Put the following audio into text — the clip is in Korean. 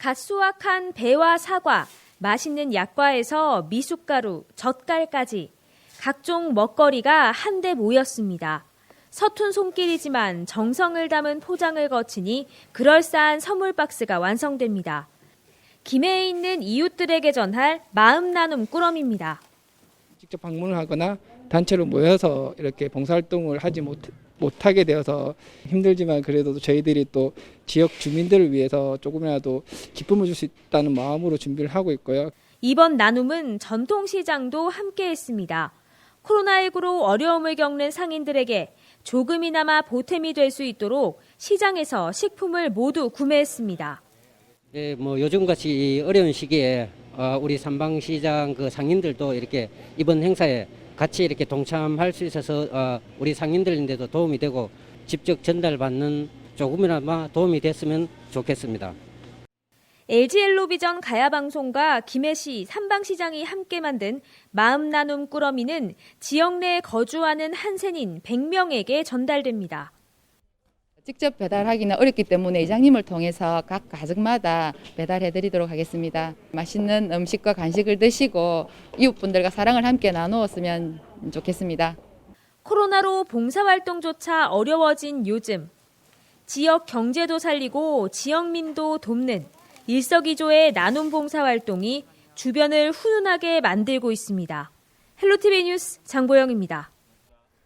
갓 수확한 배와 사과, 맛있는 약과에서 미숫가루, 젓갈까지 각종 먹거리가 한데 모였습니다. 서툰 손길이지만 정성을 담은 포장을 거치니 그럴싸한 선물 박스가 완성됩니다. 김해에 있는 이웃들에게 전할 마음 나눔 꾸러미입니다. 직접 방문을 하거나 단체로 모여서 이렇게 봉사활동을 하지 못, 못하게 되어서 힘들지만 그래도 저희들이 또 지역 주민들을 위해서 조금이라도 기쁨을 줄 수 있다는 마음으로 준비를 하고 있고요. 이번 나눔은 전통시장도 함께 했습니다. 코로나19로 어려움을 겪는 상인들에게 조금이나마 보탬이 될 수 있도록 시장에서 식품을 모두 구매했습니다. 예, 뭐 요즘같이 이 어려운 시기에 어, 우리 삼방시장 그 상인들도 이렇게 이번 행사에 같이 이렇게 동참할 수 있어서 어, 우리 상인들인데도 도움이 되고 직접 전달받는 조금이나마 도움이 됐으면 좋겠습니다. LG 엘로비전 가야방송과 김해시 삼방시장이 함께 만든 마음 나눔 꾸러미는 지역 내에 거주하는 한센인 100명에게 전달됩니다. 직접 배달하기는 어렵기 때문에 이장님을 통해서 각 가정마다 배달해드리도록 하겠습니다. 맛있는 음식과 간식을 드시고 이웃분들과 사랑을 함께 나누었으면 좋겠습니다. 코로나로 봉사활동조차 어려워진 요즘 지역 경제도 살리고 지역민도 돕는 일석이조의 나눔 봉사활동이 주변을 훈훈하게 만들고 있습니다. 헬로티비 뉴스 장보영입니다.